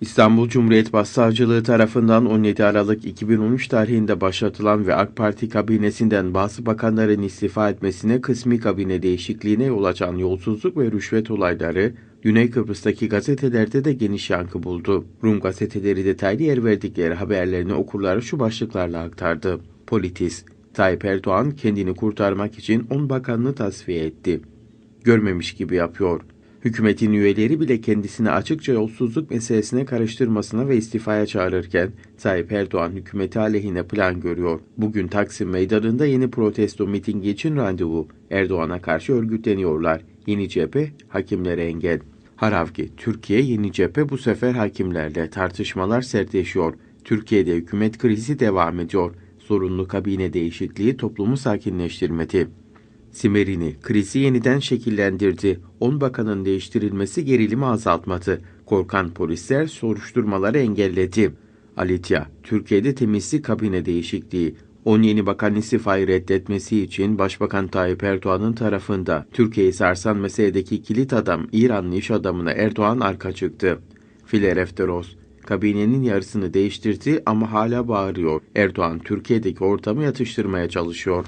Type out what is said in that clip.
İstanbul Cumhuriyet Başsavcılığı tarafından 17 Aralık 2013 tarihinde başlatılan ve AK Parti kabinesinden bazı bakanların istifa etmesine kısmi kabine değişikliğine yol açan yolsuzluk ve rüşvet olayları Güney Kıbrıs'taki gazetelerde de geniş yankı buldu. Rum gazeteleri detaylı yer verdikleri haberlerini okurlara şu başlıklarla aktardı. Politiz, Tayyip Erdoğan kendini kurtarmak için 10 bakanını tasfiye etti. Görmemiş gibi yapıyor. Hükümetin üyeleri bile kendisini açıkça yolsuzluk meselesine karıştırmasına ve istifaya çağırırken Tayyip Erdoğan hükümeti aleyhine plan görüyor. Bugün Taksim Meydanı'nda yeni protesto mitingi için randevu. Erdoğan'a karşı örgütleniyorlar. Yeni cephe hakimlere engel. Haravgi, Türkiye yeni cephe bu sefer hakimlerle tartışmalar sertleşiyor. Türkiye'de hükümet krizi devam ediyor. Sorunlu kabine değişikliği toplumu sakinleştirmedi. Simerini krizi yeniden şekillendirdi. 10 bakanın değiştirilmesi gerilimi azaltmadı. Korkan polisler soruşturmaları engelledi. Alitya, Türkiye'de temizlik kabine değişikliği. 10 yeni bakan istifayı reddetmesi için Başbakan Tayyip Erdoğan'ın tarafında Türkiye'yi sarsan meseledeki kilit adam İranlı iş adamına Erdoğan arka çıktı. Filerefteros, kabinenin yarısını değiştirdi ama hala bağırıyor. Erdoğan Türkiye'deki ortamı yatıştırmaya çalışıyor.